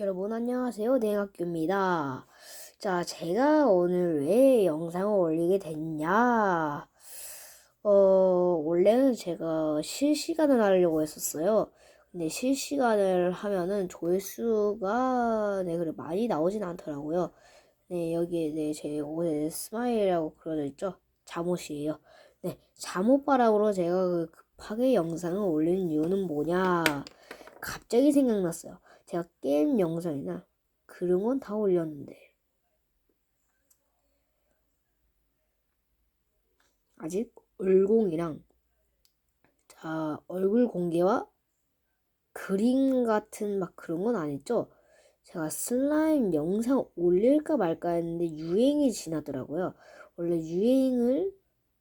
여러분 안녕하세요. 대학교입니다. 자, 제가 오늘 왜 영상을 올리게 됐냐? 어, 원래는 제가 실시간을 하려고 했었어요. 근데 실시간을 하면은 조회수가 네, 그래 많이 나오진 않더라고요. 네, 여기에 네, 제 옷에 스마일이라고 그려져 있죠? 잠옷이에요. 네, 잠옷바람으로 제가 그 급하게 영상을 올린 이유는 뭐냐? 갑자기 생각났어요. 제가 게임 영상이나 그런 건 다 올렸는데 아직 얼공이랑 자 얼굴 공개와 그림 같은 막 그런 건안 했죠. 제가 슬라임 영상 올릴까 말까 했는데 유행이 지나더라고요. 원래 유행을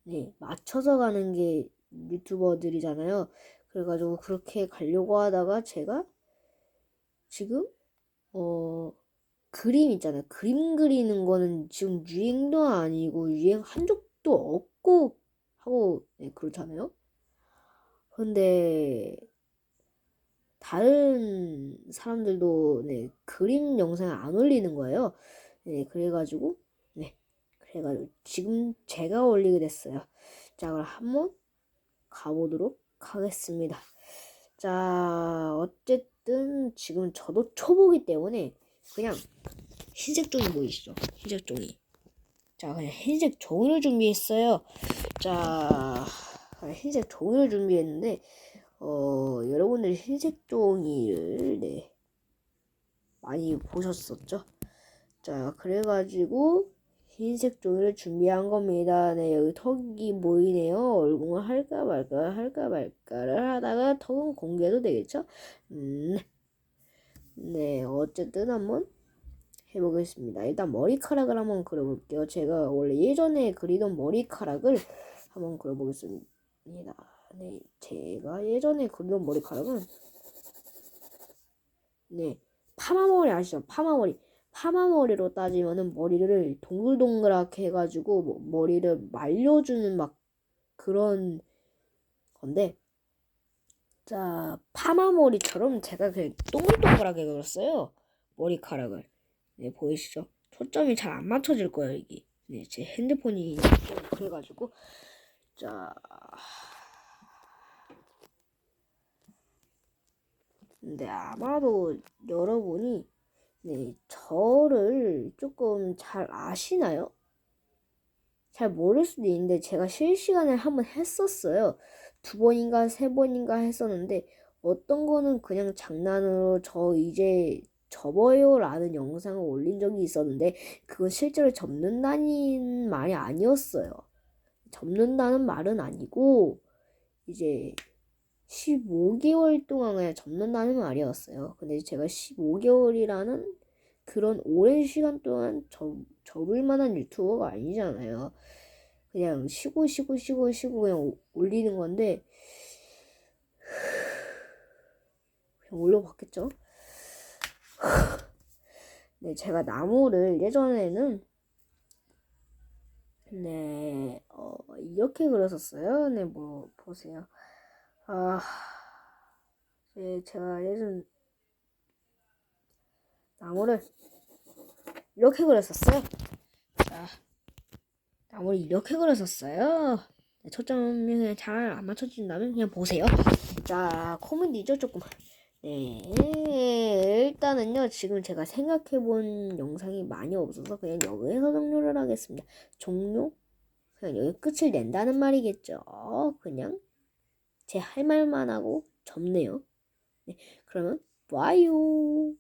네, 맞춰서 가는 게 유튜버들이잖아요. 그래가지고 그렇게 가려고 하다가 제가 지금 어 그림 있잖아요. 그림 그리는 거는 지금 유행도 아니고 유행한 적도 없고 하고 네, 그렇잖아요. 근데 다른 사람들도 네, 그림 영상을 안 올리는 거예요. 네, 그래가지고 네, 그래가지고 지금 제가 올리게 됐어요. 자, 그럼 한번 가보도록 하겠습니다. 자, 지금 저도 초보기 때문에 그냥 흰색 종이 보이시죠? 흰색 종이. 자, 그냥 흰색 종이를 준비했어요. 자, 흰색 종이를 준비했는데, 어, 여러분들 흰색 종이를, 네, 많이 보셨었죠? 자, 그래가지고, 흰색 종이를 준비한 겁니다. 네, 여기 턱이 보이네요. 얼공을 할까 말까 할까 말까를 하다가 턱은 공개도 되겠죠? 음, 네, 어쨌든 한번 해보겠습니다. 일단 머리카락을 한번 그려볼게요. 제가 원래 예전에 그리던 머리카락을 한번 그려보겠습니다. 네, 제가 예전에 그리던 머리카락은 네, 파마머리 아시죠? 파마머리. 파마머리로 따지면은 머리를 동글동글하게 해가지고 뭐 머리를 말려주는 막 그런 건데 자 파마머리처럼 제가 그냥 동글동글하게 그렸어요 머리카락을. 네 보이시죠? 초점이 잘 안 맞춰질 거예요 이게. 네 제 핸드폰이 좀 그래가지고. 자. 근데 아마도 여러분이 네, 저를 조금 잘 아시나요? 잘 모를 수도 있는데 제가 실시간에 한번 했었어요. 두 번인가 세 번인가 했었는데 어떤 거는 그냥 장난으로 저 이제 접어요 라는 영상을 올린 적이 있었는데 그건 실제로 접는다는 말이 아니었어요. 접는다는 말은 아니고 이제 15개월 동안 그냥 접는다는 말이었어요. 근데 제가 15개월이라는 그런 오랜 시간 동안 접, 접을 만한 유튜버가 아니잖아요. 그냥 쉬고 쉬고 쉬고 쉬고 그냥 올리는 건데 그냥 올려봤겠죠? 네, 제가 나무를 예전에는 네, 어, 이렇게 그렸었어요. 네, 뭐 보세요. 아, 네, 제가 예전 나무를 이렇게 그렸었어요. 자, 나무를 이렇게 그렸었어요. 네, 초점이 잘안 맞춰진다면 그냥 보세요. 자, 코미디죠, 조금. 네, 일단은요, 지금 제가 생각해본 영상이 많이 없어서 그냥 여기에서 종료를 하겠습니다. 종료? 그냥 여기 끝을 낸다는 말이겠죠. 그냥 제 할 말만 하고 접네요. 네, 그러면 봐요.